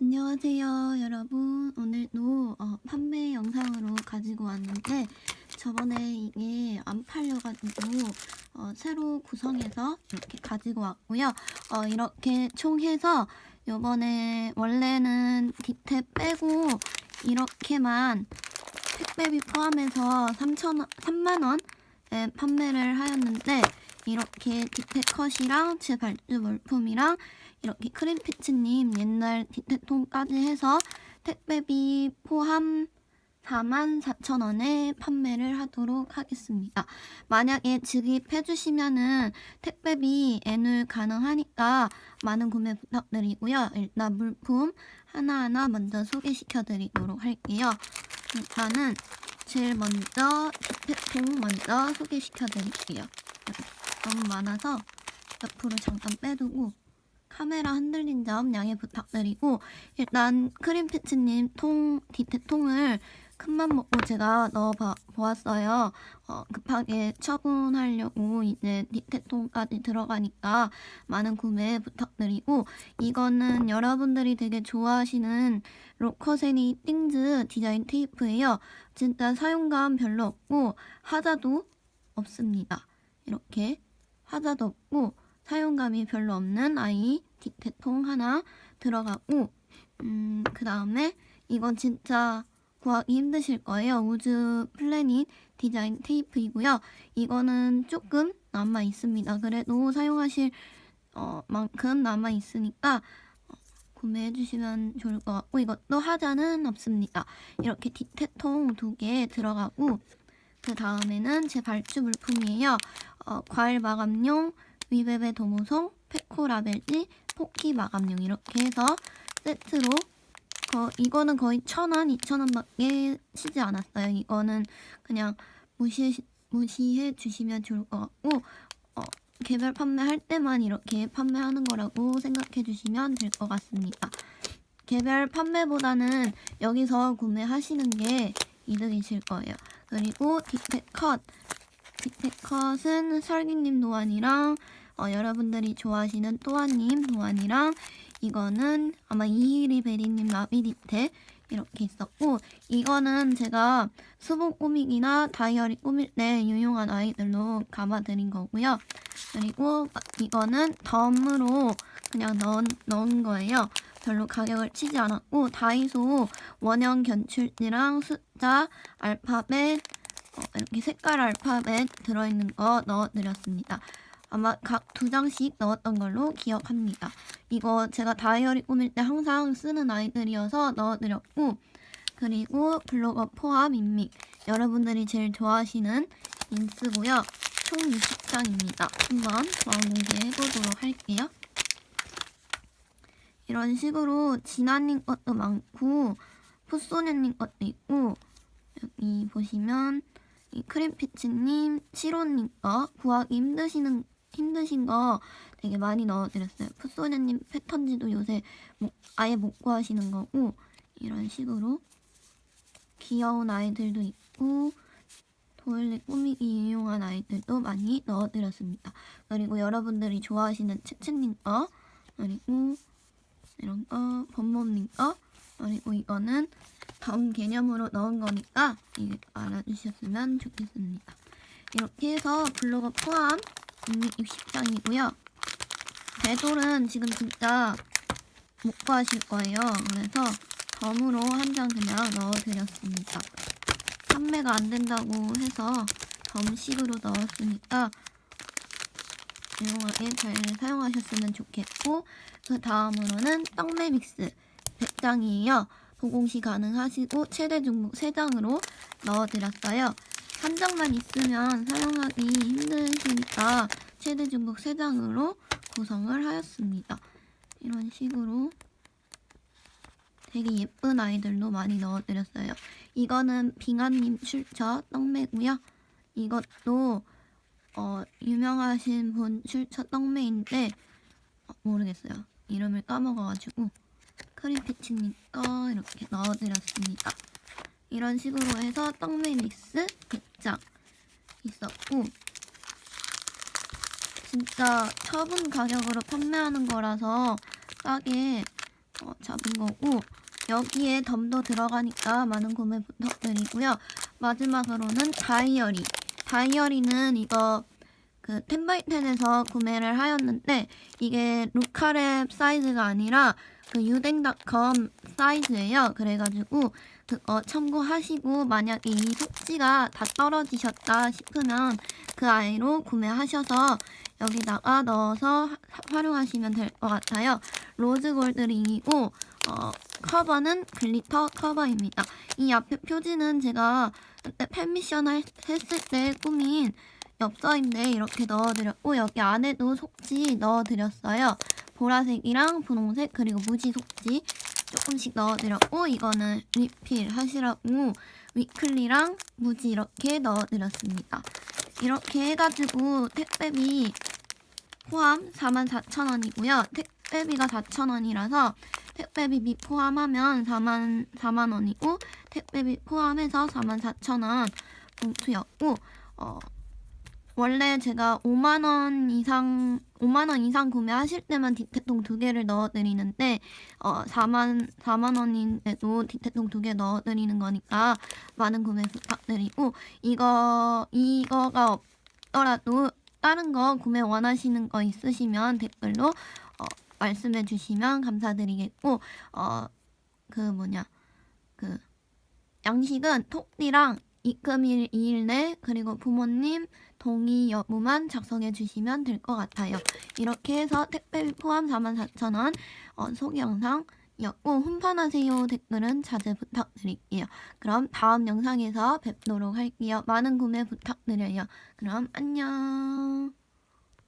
안녕하세요, 여러분. 오늘도 어, 판매 영상으로 가지고 왔는데 저번에 이게 안 팔려가지고 어, 새로 구성해서 이렇게 가지고 왔고요. 어, 이렇게 총 해서 요번에 원래는 디테 빼고 이렇게만 택배비 포함해서 3천 3만 원에 판매를 하였는데 이렇게 디테 컷이랑 제 발주 물품이랑 이렇게 크림피츠님 옛날 디테통까지 해서 택배비 포함 44,000원에 판매를 하도록 하겠습니다. 만약에 즉입해주시면은 택배비 N을 가능하니까 많은 구매 부탁드리고요. 일단 물품 하나하나 먼저 소개시켜드리도록 할게요. 일단은 제일 먼저 디테통 먼저 소개시켜드릴게요. 너무 많아서 옆으로 잠깐 빼두고 카메라 흔들린 점 양해 부탁드리고 일단 크림피츠님 통 디테통을 큰맘 먹고 제가 넣어 보았어요. 어, 급하게 처분하려고 이제 디테통까지 들어가니까 많은 구매 부탁드리고 이거는 여러분들이 되게 좋아하시는 로커세니 띵즈 디자인 테이프예요. 진짜 사용감 별로 없고 하자도 없습니다. 이렇게 하자도 없고 사용감이 별로 없는 아이 디테통 하나 들어가고 음, 그 다음에 이건 진짜 구하기 힘드실 거예요. 우즈 플래닛 디자인 테이프이고요. 이거는 조금 남아 있습니다. 그래도 사용하실 어, 만큼 남아 있으니까 어, 구매해 주시면 좋을 것 같고 이것도 하자는 없습니다. 이렇게 디테통 두 개 들어가고 그 다음에는 제 발주 물품이에요. 어, 과일 마감용 위베베 도모송, 페코 라벨지, 포키 마감용 이렇게 해서 세트로 거, 이거는 거의 천원, 이천원밖에 치지 않았어요. 이거는 그냥 무시, 무시해 주시면 좋을 것 같고 어, 개별 판매할 때만 이렇게 판매하는 거라고 생각해 주시면 될 것 같습니다. 개별 판매보다는 여기서 구매하시는 게 이득이실 거예요. 그리고 디테컷 디테컷은 설기님 노안이랑 어, 여러분들이 좋아하시는 또아님 노안이랑 이거는 아마 이희리 베리님 나비디테 이렇게 있었고 이거는 제가 수복 꾸미기나 다이어리 꾸밀 때 유용한 아이들로 감아드린 거고요. 그리고 이거는 덤으로 그냥 넣은, 넣은 거예요. 별로 가격을 치지 않았고 다이소 원형 견출지랑 숫자, 알파벳 어, 이렇게 색깔 알파벳 들어있는 거 넣어드렸습니다. 아마 각 두 장씩 넣었던 걸로 기억합니다. 이거 제가 다이어리 꾸밀 때 항상 쓰는 아이들이어서 넣어드렸고 그리고 블로거 포함 인믹 여러분들이 제일 좋아하시는 인스고요. 총 60장입니다. 한번 마음 공개해보도록 할게요. 이런 식으로 진아님 것도 많고 푸소녀님 것도 있고 여기 보시면 이 크림피치님, 치로님 거 구하기 힘드시는 힘드신 거 되게 많이 넣어드렸어요. 풋소녀님 패턴지도 요새 못, 아예 못 구하시는 거고 이런 식으로 귀여운 아이들도 있고 도일렛 꾸미기 유용한 아이들도 많이 넣어드렸습니다. 그리고 여러분들이 좋아하시는 채채님 거 그리고 이런 거 범범님 거 그리고 이거는 덤 개념으로 넣은 거니까 알아주셨으면 좋겠습니다. 이렇게 해서 블로거 포함 60장이고요. 배돌은 지금 진짜 못 구하실 거예요. 그래서 덤으로 한 장 그냥 넣어드렸습니다. 판매가 안 된다고 해서 덤식으로 넣었으니까 유용하게 잘 사용하셨으면 좋겠고 그 다음으로는 떡메 믹스 100장이에요. 도공시 가능하시고 최대 중복 3장으로 넣어드렸어요. 한 장만 있으면 사용하기 힘드시니까 최대 중복 3장으로 구성을 하였습니다. 이런 식으로 되게 예쁜 아이들도 많이 넣어드렸어요. 이거는 빙하님 출처 떡매고요. 이것도 어, 유명하신 분 출처 떡매인데 어, 모르겠어요. 이름을 까먹어가지고 크림 피치님 거 이렇게 넣어드렸습니다. 이런 식으로 해서 떡메 믹스 100장 있었고 진짜 처분 가격으로 판매하는 거라서 싸게 어, 잡은 거고 여기에 덤도 들어가니까 많은 구매 부탁드리고요. 마지막으로는 다이어리. 다이어리는 이거 그 텐바이텐에서 구매를 하였는데 이게 루카랩 사이즈가 아니라 그 유댕닷컴 사이즈예요. 그래가지고 그거 참고하시고 만약에 이 속지가 다 떨어지셨다 싶으면 그 아이로 구매하셔서 여기다가 넣어서 하- 활용하시면 될 것 같아요. 로즈 골드 링이고 어, 커버는 글리터 커버입니다. 이 앞에 표지는 제가 팬미션 할- 했을 때 꾸민 엽서인데 이렇게 넣어드렸고 여기 안에도 속지 넣어드렸어요. 보라색이랑 분홍색 그리고 무지 속지 조금씩 넣어드렸고 이거는 리필 하시라고 위클리랑 무지 이렇게 넣어드렸습니다. 이렇게 해가지고 택배비 포함 44,000원이고요. 택배비가 4,000원이라서 택배비 미포함하면 4만 4만 원이고 택배비 포함해서 44,000원 봉투였고 어 원래 제가 5만 원 이상 5만 원 이상 구매하실 때만 디테통 두 개를 넣어 드리는데 어 4만 4만 원인데도 디테통 두 개 넣어 드리는 거니까 많은 구매 부탁드리고 이거 이거가 없더라도 다른 거 구매 원하시는 거 있으시면 댓글로 어, 말씀해 주시면 감사드리겠고 어 그 뭐냐 그 양식은 톡디랑 입금 일 2일 내 그리고 부모님 동의 여부만 작성해 주시면 될 것 같아요. 이렇게 해서 택배비 포함 44,000원 어, 소개 영상이었고 훈판하세요 댓글은 자제 부탁드릴게요. 그럼 다음 영상에서 뵙도록 할게요. 많은 구매 부탁드려요. 그럼 안녕.